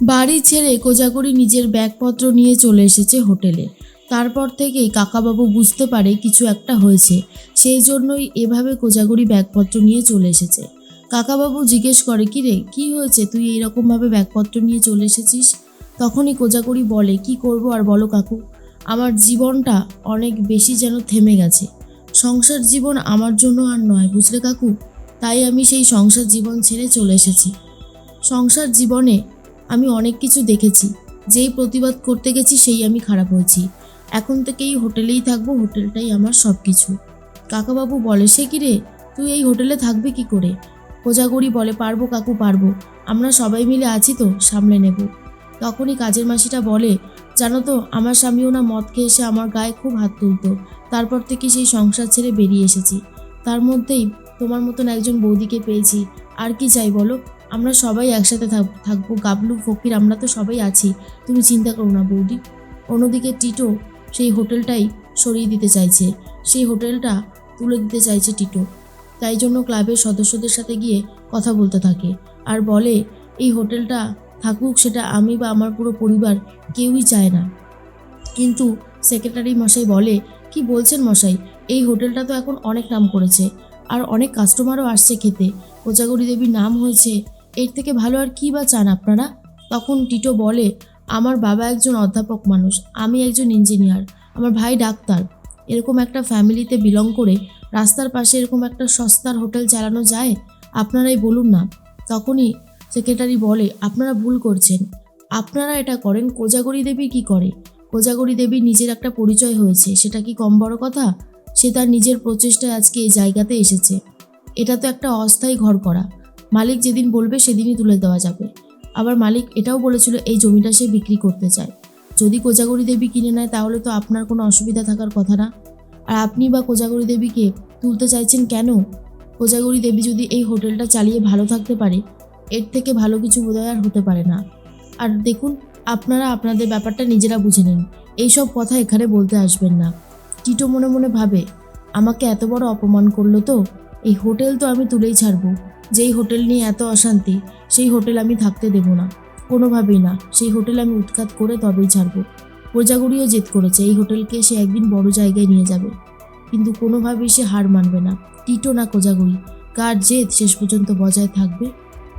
বাড়ি ছেড়ে কোজাগরি নিজের ব্যাগপত্র নিয়ে চলে এসেছে হোটেলে। তারপর থেকেই কাকাবাবু বুঝতে পারে কিছু একটা হয়েছে, সেই জন্যই এভাবে কোজাগরি ব্যাগপত্র নিয়ে চলে এসেছে। কাকাবাবু জিজ্ঞেস করে, কি রে, কী হয়েছে? তুই এইরকমভাবে ব্যাগপত্র নিয়ে চলে এসেছিস? তখনই কোজাগরি বলে, কি করব আর বলো কাকু, আমার জীবনটা অনেক বেশি যেন থেমে গেছে। সংসার জীবন আমার জন্য আর নয়, বুঝলে কাকু? তাই আমি সেই সংসার জীবন ছেড়ে চলে এসেছি। সংসার জীবনে আমি অনেক কিছু দেখেছি। যেই প্রতিবাদ করতে গেছি, সেই আমি খারাপ হয়েছি। এখন থেকেই হোটেলেই থাকব, হোটেলটাই আমার সব কিছু কাকাবাবু বলে, সে কি রে? তুই এই হোটেলে থাকবি কি করে? কোজাগরি বলে, পারব কাকু, পারব। আমরা সবাই মিলে আছি তো, সামলে নেব। তখনই কাজের মাসিটা বলে, জানো তো, আমার স্বামীও না মদ খেয়ে এসে আমার গায়ে খুব হাত তুলতো। তারপর থেকে সেই সংসার ছেড়ে বেরিয়ে এসেছি। তার মধ্যেই তোমার মতন একজন বৌদিকে পেয়েছি। আর কি চাই বলো? আমরা সবাই একসাথে থাক- থাকব। গাবলু, ফকির, আমরা তো সবাই আছি। তুমি চিন্তা করো না বৌদি। অন্যদিকে টিটো সেই হোটেলটাই সরিয়ে দিতে চাইছে। সেই হোটেলটা তুলে দিতে চাইছে টিটো। তাই জন্য ক্লাবের সদস্যদের সাথে গিয়ে কথা বলতে থাকে। আর বলে, এই হোটেলটা থাকুক, সেটা আমি বা আমার পুরো পরিবার কেউই চায় না। কিন্তু সেক্রেটারি মশাই বলে, কি বলছেন মশাই? এই হোটেলটা তো এখন অনেক নাম করেছে। আর অনেক কাস্টমারও আসছে খেতে। কোচাগরি দেবীর নাম হয়েছে এর থেকে ভালো আর কী বা চান আপনারা? তখন টিটো বলে, আমার বাবা একজন অধ্যাপক মানুষ, আমি একজন ইঞ্জিনিয়ার, আমার ভাই ডাক্তার। এরকম একটা ফ্যামিলিতে বিলং করে রাস্তার পাশে এরকম একটা সস্তার হোটেল চালানো যায়? আপনারাই বলুন না। তখনই সেক্রেটারি বলে, আপনারা ভুল করছেন। আপনারা এটা করেন, কোজাগরি দেবী কি করে? কোজাগরি দেবীর নিজের একটা পরিচয় হয়েছে, সেটা কি কম বড় কথা? সে তার নিজের প্রচেষ্টায় আজকে এই জায়গাতে এসেছে। এটা তো একটা অস্থায়ী ঘর করা। মালিক যেদিন বলবে সেদিনই তুলে দেওয়া যাবে। আবার মালিক এটাও বলেছিল, এই জমিটা সে বিক্রি করতে চায়। যদি কোজাগরি দেবী কিনে নেয়, তাহলে তো আপনার কোনো অসুবিধা থাকার কথা না। আর আপনি বা কোজাগরি দেবীকে তুলতে চাইছেন কেন? কোজাগরি দেবী যদি এই হোটেলটা চালিয়ে ভালো থাকতে পারে, এর থেকে ভালো কিছু বোধহয় আর হতে পারে না। আর দেখুন, আপনারা আপনাদের ব্যাপারটা নিজেরা বুঝে নিন। এইসব কথা এখানে বলতে আসবেন না। টিটো মনে মনে ভাবে, আমাকে এত বড় অপমান করল তো? এই হোটেল তো আমি তুলেই ছাড়বো। যেই হোটেল নিয়ে এত অশান্তি, সেই হোটেল আমি থাকতে দেব না। কোনোভাবেই না। সেই হোটেল আমি উৎখাত করে তবেই ছাড়ব। প্রজাগুড়িও জেদ করেছে, এই হোটেলকে সে একদিন বড় জায়গায় নিয়ে যাবে। কিন্তু কোনোভাবেই সে হার মানবে না। টিটো না কোজাগুড়ি কার জেদ শেষ পর্যন্ত বজায় থাকবে?